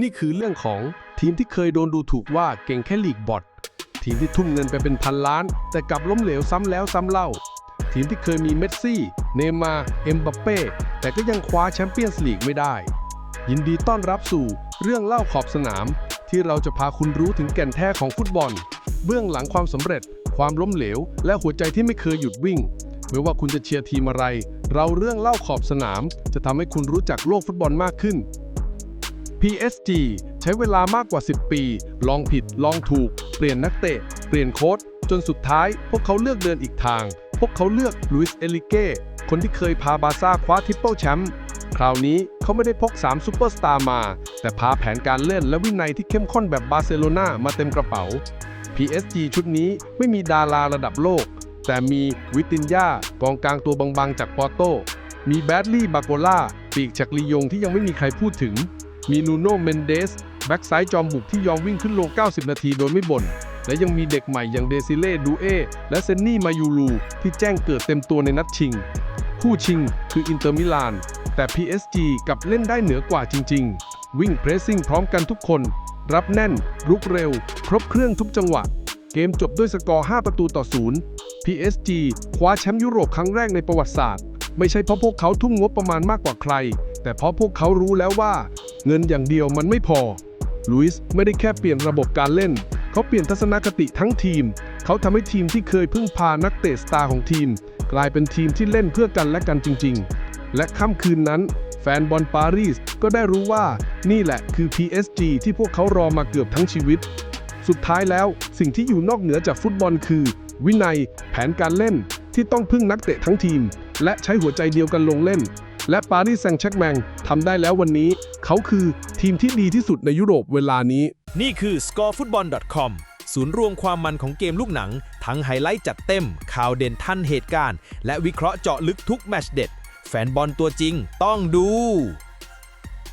นี่คือเรื่องของทีมที่เคยโดนดูถูกว่าเก่งแค่ลีกบอททีมที่ทุ่มเงินไปเป็นพันล้าน แต่กลับล้มเหลวซ้ำแล้วซ้ำเล่า ทีมที่เคยมีเมสซี่ เนย์มาร์เอ็มบัปเป้แต่ก็ยังคว้าแชมเปี้ยนส์ลีกไม่ได้ ยินดีต้อนรับสู่เรื่องเล่าขอบสนาม ที่เราจะพาคุณรู้ถึงแก่นแท้ของฟุตบอล เบื้องหลังความสำเร็จ ความล้มเหลว และหัวใจที่ไม่เคยหยุดวิ่ง ไม่ว่าคุณจะเชียร์ทีมอะไร เราเรื่องเล่าขอบสนาม จะทำให้คุณรู้จักโลกฟุตบอลมากขึ้น PSG ใช้เวลามากกว่า 10 ปี ลองผิด ลองถูก เปลี่ยนนักเตะ เปลี่ยนโค้ชจนสุดท้าย พวกเขาเลือกเดินอีกทาง พวกเขาเลือกลุยส์เอลิเก้คนที่เคยพาบาซ่าคว้าทริปเปิลแชมป์คราวนี้เขาไม่ได้พก 3 ซูเปอร์สตาร์มา แต่พาแผนการเล่นและวินัยที่เข้มข้นแบบบาร์เซโลนามาเต็มกระเป๋า PSG ชุดนี้ไม่มีดาราระดับโลก แต่มีวิตินยากองกลางตัวบางๆจากปอร์โต มีแบดลี่บาโกล่าปีกจากลียงที่ยังไม่มีใครพูดถึง มีนูโน่เมนเดสแบ็กซ้ายจอมบุกที่ยอมวิ่งขึ้นลง90 นาทีโดยไม่บ่น และยังมีเด็กใหม่อย่างเดซิเล่ดูเอและเซนนี่มายูลูที่แจ้งเกิดเต็มตัวในนัดชิง คู่ชิงคืออินเตอร์มิลาน แต่ PSG กับเล่นได้เหนือกว่าจริง ๆ วิ่งเพรสซิ่งพร้อมกันทุกคน รับแน่น รุกเร็ว ครบเครื่องทุกจังหวะ เกมจบด้วยสกอร์ 5 ประตูต่อศูนย์ PSG คว้าแชมป์ยุโรปครั้งแรกในประวัติศาสตร์ ไม่ใช่เพราะพวกเขาทุ่มงบประมาณมากกว่าใคร แต่เพราะพวกเขารู้แล้วว่า เงินอย่างเดียวมันไม่พอ ลุยส์ไม่ได้แค่เปลี่ยนระบบการเล่น เขาเปลี่ยนทัศนคติทั้งทีม เขาทำให้ทีมที่เคยพึ่งพานักเตะสตาร์ของทีม กลายเป็นทีมที่เล่นเพื่อกันและกันจริง ๆ และค่ำคืนนั้นแฟนบอลปารีสก็ได้รู้ว่านี่แหละคือ PSG ที่พวกเขารอมาเกือบทั้งชีวิต สุดท้ายแล้วสิ่งที่อยู่นอกเหนือจากฟุตบอลคือ วินัย แผนการเล่นที่ต้องพึ่งนักเตะทั้งทีม และใช้หัวใจเดียวกันลงเล่น และปารีสแซงต์แชกแมงทำได้แล้ววันนี้ เขาคือทีมที่ดีที่สุดในยุโรปเวลานี้ นี่คือ scorefootball.com ศูนย์รวมความมันของเกมลูกหนัง ทั้งไฮไลท์จัดเต็ม ข่าวเด่นทันเหตุการณ์ และวิเคราะห์เจาะลึกทุกแมชเด็ด แฟนบอลตัวจริง ต้องดู